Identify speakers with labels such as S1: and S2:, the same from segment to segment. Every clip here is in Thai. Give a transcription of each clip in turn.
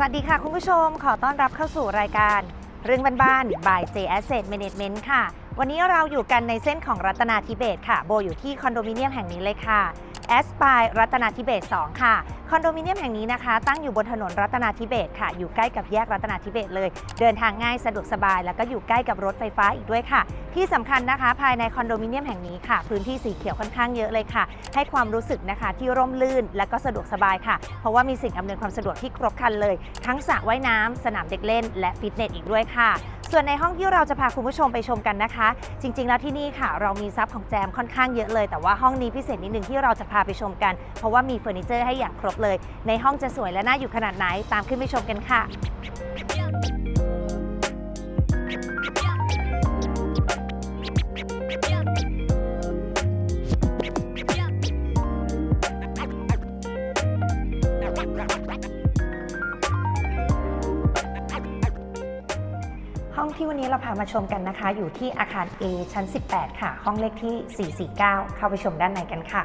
S1: สวัสดีค่ะคุณผู้ชม ขอต้อนรับเข้าสู่รายการ เรื่องบ้านๆ by J Asset Management ค่ะ วันนี้เราอยู่กันในเส้นของรัตนาธิเบศค่ะ โบอยู่ที่คอนโดมิเนียมแห่งนี้เลยค่ะ แอสปายรัตนาธิเบศ2ค่ะ คอนโดมิเนียมแห่งนี้นะคะ ตั้งอยู่บนถนนรัตนาธิเบศค่ะ อยู่ใกล้กับแยกรัตนาธิเบศเลย เดินทางง่ายสะดวกสบาย แล้วก็อยู่ใกล้กับรถไฟฟ้าอีกด้วยค่ะ ที่สำคัญนะคะ ภายในคอนโดมิเนียมแห่งนี้ค่ะ พื้นที่สีเขียวค่อนข้างเยอะเลยค่ะ ให้ความรู้สึกนะคะที่ร่มรื่นและก็สะดวกสบายค่ะ เพราะว่ามีสิ่งอำนวยความสะดวกที่ครบครันเลย ทั้งสระว่ายน้ำสนามเด็กเล่น และฟิตเนสอีกด้วยค่ะส่วนในห้องที่เราจะพาคุณผู้ชมไปชมกันนะคะ จริง ๆ แล้วที่นี่ค่ะ เรามีซับของแจมค่อนข้างเยอะเลย แต่ว่าห้องนี้พิเศษนิดนึงที่เราจะพาไปชมกัน เพราะว่ามีเฟอร์นิเจอร์ให้อย่างครบเลย ในห้องจะสวยและน่าอยู่ขนาดไหนตามขึ้นไปชมกันค่ะ ห้องที่วันนี้เราพามาชมกันนะคะ อยู่ที่อาคาร A ชั้น 18 ค่ะ ห้องเลขที่ 449 เข้าไปชมด้านในกันค่ะ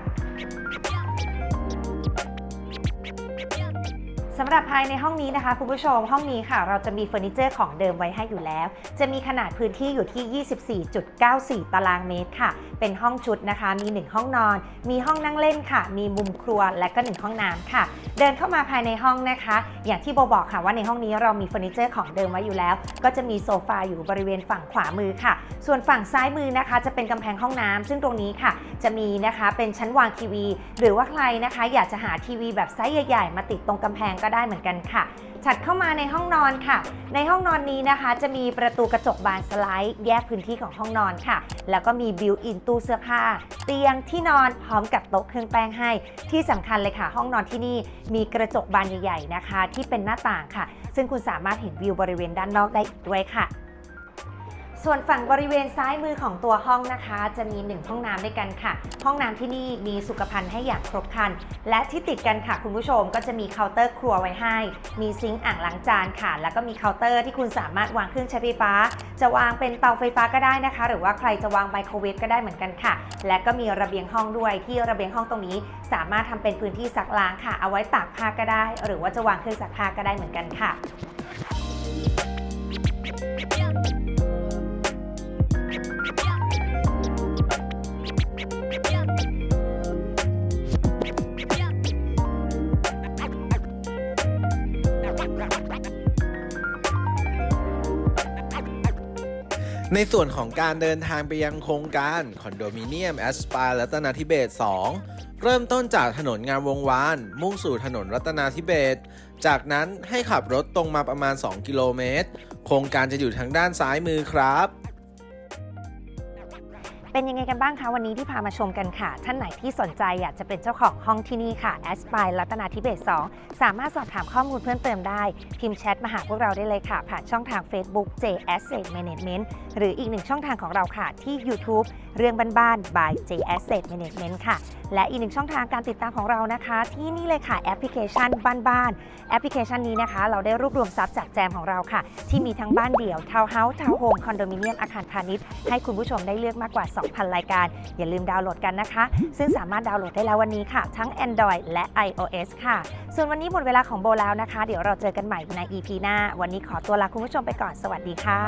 S1: สำหรับภายในห้องนี้นะคะ คุณผู้ชมห้องนี้ค่ะ เราจะมีเฟอร์นิเจอร์ของเดิมไว้ให้อยู่แล้ว จะมีขนาดพื้นที่อยู่ที่ 24.94 ตารางเมตรค่ะ เป็นห้องชุดนะคะ มี 1 ห้องนอน มีห้องนั่งเล่นค่ะ มีมุมครัวและก็ 1 ห้องน้ำค่ะ เดินเข้ามาภายในห้องนะคะ อย่างที่โบบอกค่ะว่าในห้องนี้เรามีเฟอร์นิเจอร์ของเดิมไว้อยู่แล้ว ก็จะมีโซฟาอยู่บริเวณฝั่งขวามือค่ะ ส่วนฝั่งซ้ายมือนะคะ จะเป็นกำแพงห้องน้ำซึ่งตรงนี้ค่ะ จะมีนะคะเป็นชั้นวางทีวี หรือว่าใครนะคะ อยากจะหาทีวีแบบไซส์ใหญ่ ๆ มาติดตรงกำแพงก็ได้เหมือนกันค่ะ ถัดเข้ามาในห้องนอนค่ะ ในห้องนอนนี้นะคะ จะมีประตูกระจกบานสไลด์แยกพื้นที่ของห้องนอนค่ะ แล้วก็มีบิวอินตู้เสื้อผ้า เตียงที่นอนพร้อมกับโต๊ะเครื่องแป้งให้ ที่สำคัญเลยค่ะ ห้องนอนที่นี่มีกระจกบานใหญ่ ๆนะคะ ที่เป็นหน้าต่างค่ะ ซึ่งคุณสามารถเห็นวิวบริเวณด้านนอกได้อีกด้วยค่ะ ส่วนฝั่งบริเวณซ้ายมือของตัวห้องนะคะ จะมี 1 ห้องน้ำด้วยกันค่ะ ห้องน้ำที่นี่มีสุขภัณฑ์ให้อย่างครบครัน และที่ติดกันค่ะคุณผู้ชมก็จะมีเคาน์เตอร์ครัวไว้ให้ มีซิงค์อ่างล้างจานค่ะ แล้วก็มีเคาน์เตอร์ที่คุณสามารถวางเครื่องใช้ไฟฟ้า จะวางเป็นเตาไฟฟ้าก็ได้นะคะ หรือว่าใครจะวางไมโครเวฟก็ได้เหมือนกันค่ะ และก็มีระเบียงห้องด้วยที่ระเบียงห้องตรงนี้ สามารถทำเป็นพื้นที่ซักล้างค่ะ เอาไว้ตากผ้าก็ได้ หรือว่าจะวางเครื่องซักผ้าก็ได้เหมือนกันค่ะ
S2: ในส่วนของการเดินทางไปยังโครงการคอนโดมิเนียมแอสปารัตนาธิเบศ2 เริ่มต้นจากถนนงามวงวาน มุ่งสู่ถนนรัตนาธิเบศจากนั้นให้ขับรถตรงมาประมาณ 2 กิโลเมตร โครงการจะอยู่ทางด้านซ้ายมือครับ
S1: เป็นยังไงกันบ้างคะวันนี้ที่พามาชมกันค่ะ ท่านไหนที่สนใจอยากจะเป็นเจ้าของห้องที่นี่ค่ะแอสปายรัตนาทิเบศ2สามารถสอบถามข้อมูลเพิ่มเติมได้ พิมพ์แชทมาหาพวกเราได้เลยค่ะ ผ่านช่องทาง Facebook J Asset Management หรืออีกหนึ่งช่องทางของเราค่ะที่ YouTube เรื่องบ้านๆ by J Asset Management ค่ะ และอีกหนึ่งช่องทางการติดตามของเรานะคะ ที่นี่เลยค่ะแอปพลิเคชันบ้านๆแอปพลิเคชันนี้นะคะ เราได้รวบรวมทรัพย์จากแจมของเราค่ะ ที่มีทั้งบ้านเดี่ยวทาวน์เฮาส์ทาวน์โฮมคอนโดมิเนียมอาคารพาณิชย์ให้คุณผู้ชมได้เลือกมากกว่า 2,000 รายการ อย่าลืมดาวน์โหลดกันนะคะ ซึ่งสามารถดาวน์โหลดได้แล้ววันนี้ค่ะ ทั้ง Android และ iOS ค่ะ ส่วนวันนี้หมดเวลาของโบแล้วนะคะ เดี๋ยวเราเจอกันใหม่ใน EP หน้า วันนี้ขอตัวลาคุณผู้ชมไปก่อนสวัสดีค่ะ